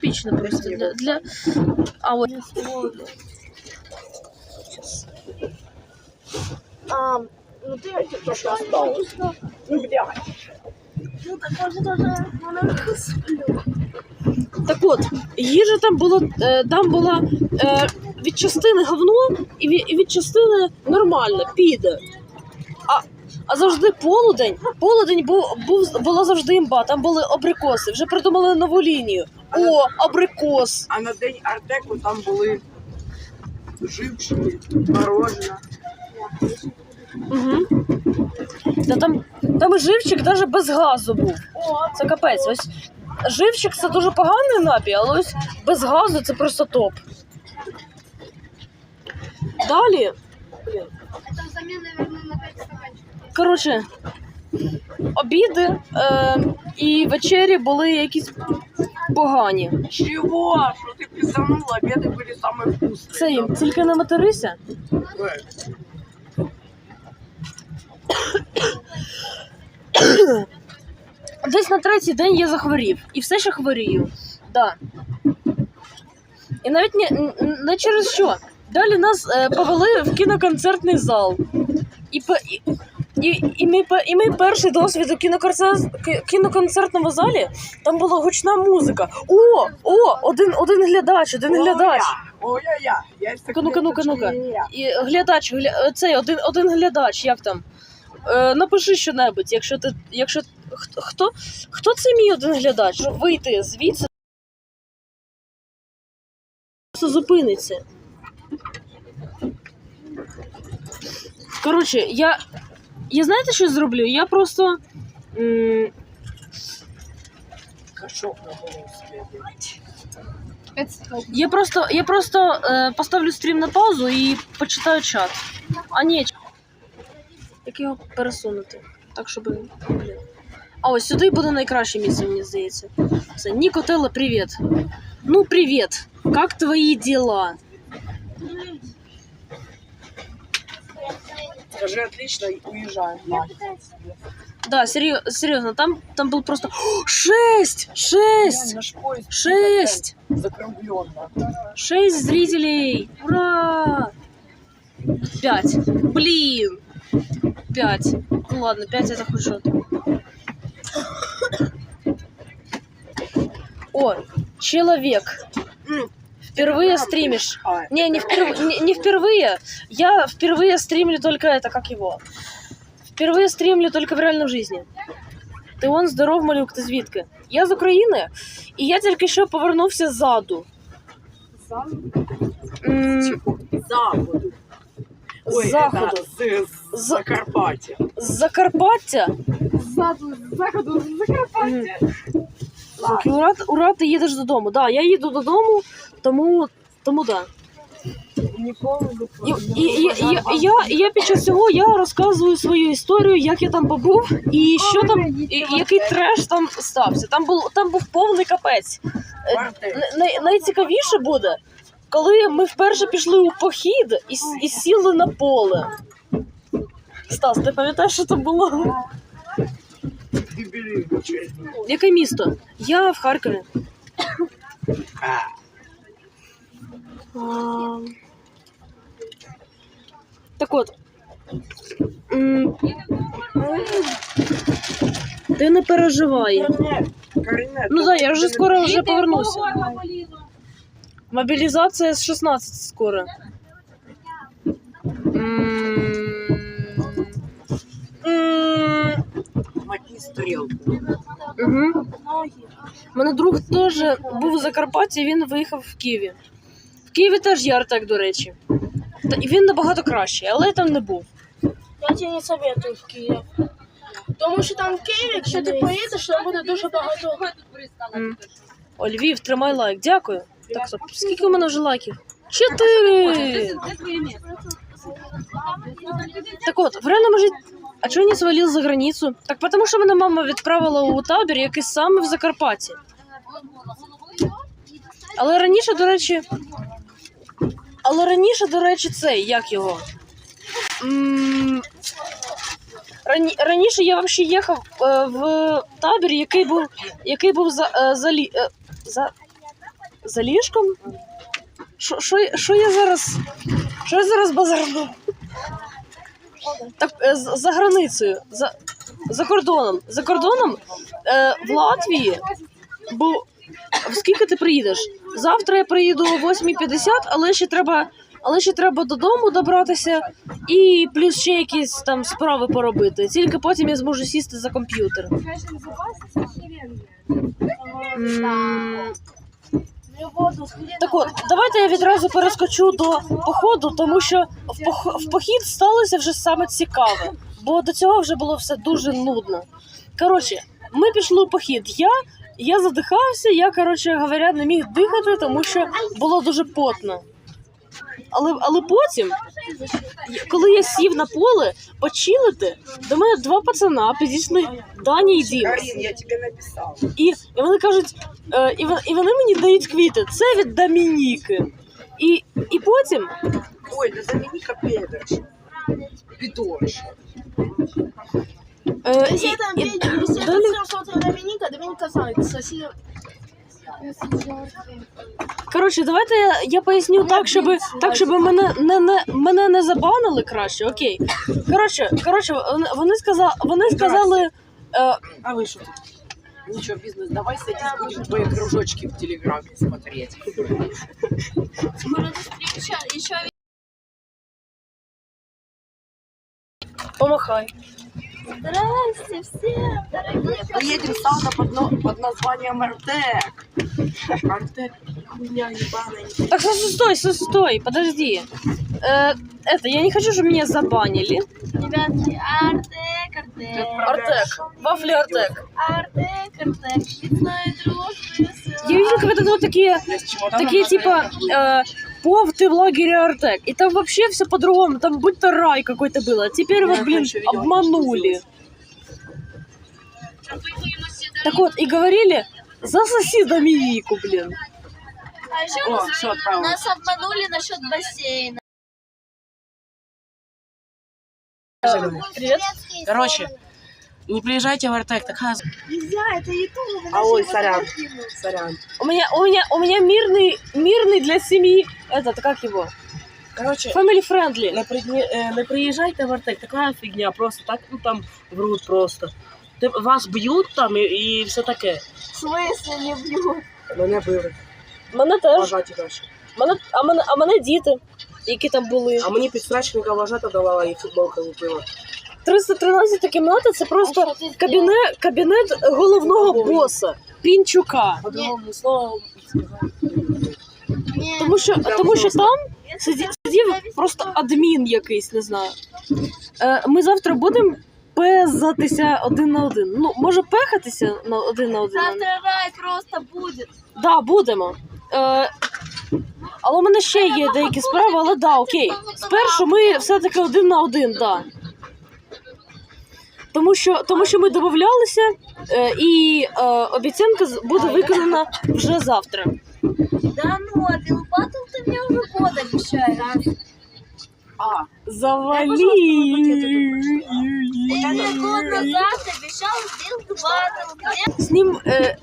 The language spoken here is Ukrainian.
Типічно просто для, для... А от А, ну ты это осталось? Ну, блядь. Ну, так может даже так от, їжа там була, е, там була е, від частини говно і від частини нормально, піде. А, а завжди полудень, полудень був, був, була завжди імба, там були абрикоси, вже придумали нову лінію. О, абрикос! А на день Артеку там були живчики, мороженое. Угу. Та там, там і живчик навіть без газу був. Це капець. Ось живчик це дуже поганий напій, але ось без газу це просто топ. Далі. Блін. Это взамен, наверное, на 5 стаканчиков. Коротше, обіди е, і вечері були якісь погані. Чего? Что ты пизанула? Обеды были самые вкусные. Це їм тільки не материся. Э, Десь на третій день я захворів. І все ще хворію. Да. І навіть не, н- не через що. Далі нас е, повели в кіноконцертний зал. І, пе- і, і, і, мій, і мій перший досвід у кіноконцерт, кіноконцертному залі там була гучна музика. О, о, один, один глядач, один глядач. Ой-я-я. Я Ну-ка, ну-ка, ну-ка. І глядач, гля... цей один, один глядач, як там? Е, напиши що-небудь, якщо ти. Якщо хто, хто, це мій один глядач? Вийти звідси. Зупиниться. Коротше, я. Я знаєте, що зроблю? Я просто. М- Кошок на голову следует. я просто, я просто е, поставлю стрім на паузу і почитаю чат. А ні. ч- Як його пересунути? Так, щоб. Блін. А ось сюди буде найкраще місце, мені здається. Це Нікотелла, привіт. Ну, привіт. Как твої діла? Скажи отлично и уезжаем. Да, серйозно, серйозно, там, там был просто. Шесть! Шесть! Шесть! закругленно. Шесть зрителей! Ура! Пять. Блин! Пять. Ну ладно, пять это хоть что-то. О, человек. М, Впервые стримишь. А, Не, не, вперв... не, не впервые. Я впервые стримлю только это, как его. Впервые стримлю только в реальной жизни. Ти он здоров, малюк, ти звідки? Я з України, і я тільки що повернувся ззаду. М, Западу. Ой, З заходу. это с, с З- Закарпаття. З Закарпаття. Ззаду, з заходу, з Закарпаття. Так, ура, ура, ти їдеш додому. Да, я їду додому, тому, тому да. Ніколи І, і, і, і я, я під час цього я розказую свою історію, як я там побув, і що там, і, і який треш там стався. Там був там був повний капець. Е, най- найцікавіше буде, коли ми вперше пішли у похід і, с- і сіли на поле. Стас, ти пам'ятаєш, що це було? Яке місто? Я в Харкові. А, Так от. М, Ти не переживай. Ну да, я вже скоро вже повернуся. Мобілізація з 16 скоро. Мотни стрілку. Угу. У мене друг теж був у Закарпатті, він виїхав в Києві. В Києві теж є Артек, до речі. Та, і він набагато кращий, але я там не був. Я тебе не советую в Київ. Тому що там в Києві, якщо ти поїдеш, там буде дуже багато. М. О, Львів, тримай лайк, дякую. Так, стоп. Скільки у мене вже лайків? Чотири! Так от, в реальному житті. А чого не свалив за границю? Так тому що мене мама відправила у табір, який саме в Закарпатті. Але раніше, до речі. Але раніше, до речі, цей, як його? Рані, раніше я взагалі їхав е, в табір, який був, який був за, е, за, лі- е, за, За ліжком? Що я зараз. Що я зараз базарну? Так, е, за границею, за, за кордоном. За кордоном е, в Латвії. Бо скільки ти приїдеш? Завтра я приїду о 8.50, але ще треба. Але ще треба додому добратися і плюс ще якісь там справи поробити. Тільки потім я зможу сісти за комп'ютер. М, Так от, давайте я відразу перескочу до походу, тому що в, пох- в похід сталося вже саме цікаве, бо до цього вже було все дуже нудно. Коротше, ми пішли у похід. Я, я задихався, я, коротше говоря, не міг дихати, тому що було дуже потно. Але, але потім, коли я сів на поле почилити, до мене два пацана підійшли Дані і Діма. Я. І, і вони кажуть, е, і, і вони мені дають квіти. Це від Домініки. І, і потім Ой, да Доминика Педрош. Пидорш. е, і, это і, видео, если это далі, коротше, давайте я, я поясню так, щоб, так, щоб мене не, не, мене не забанили краще. Окей. Коротше, коротше, вони- сказали, вони сказали. Е, А вы что тут? Ничего, бизнес, давай садись, будем твои кружочки в Телеграме смотреть. Еще помахай. Здрасте всем, дорогие Мы едем в сауна под, но- под названием Артек. Артек, хуйня ебаная. Так, стой, стой, стой, стой, подожди. Э, это, я не хочу, чтобы меня забанили. ребятки. Артек, Артек. Артек, вафли Артек. Артек, Артек. Швейцарная дружба. Я видел, как это вот такие такие типа э, повты в лагере Артек. И там вообще все по-другому. Там будто рай какой-то был. А теперь вот, Я блин, обманули. Так вот, и говорили, засоси Доминику, блин. А еще О, нас, все, отправил. нас обманули насчет бассейна. Привет. Короче, не приезжайте в Артек, такая... Нельзя, это ютуб. А ой, сорян, сорян. У меня, у меня, у меня мирный, мирный для семьи, этот, как его, Короче, family friendly. не, при- не, э, не приезжайте в Артек, такая фигня, просто так, ну там врут просто. Ти- Вас б'ють там і, і все таке. В смысле не бьют? Мене били. Мене теж. Вважаті далі. Мене, а, мене, а мене діти, які там були. А мені підстрачника вважата давала і футболка купила. 313 кімната це просто кабінет, кабінет головного боса Пінчука. По-другому словом Тому що, тому що там сидів, сидів просто адмін якийсь, не знаю. Е, ми завтра будемо пезатися один на один. Ну, може, пехатися на один на один. Завтра рай просто будет. Да, будемо. Е, але у мене ще є деякі справи, але да, окей. Спершу ми все-таки один на один, да. Тому що, тому що ми домовлялися, е, і е, обіцянка з- буде виконана вже завтра. Да ну, а Билбатл ты мне уже год обещаешь. А, Завалі. Ты мне год назад обещал Билбатл. З ним е,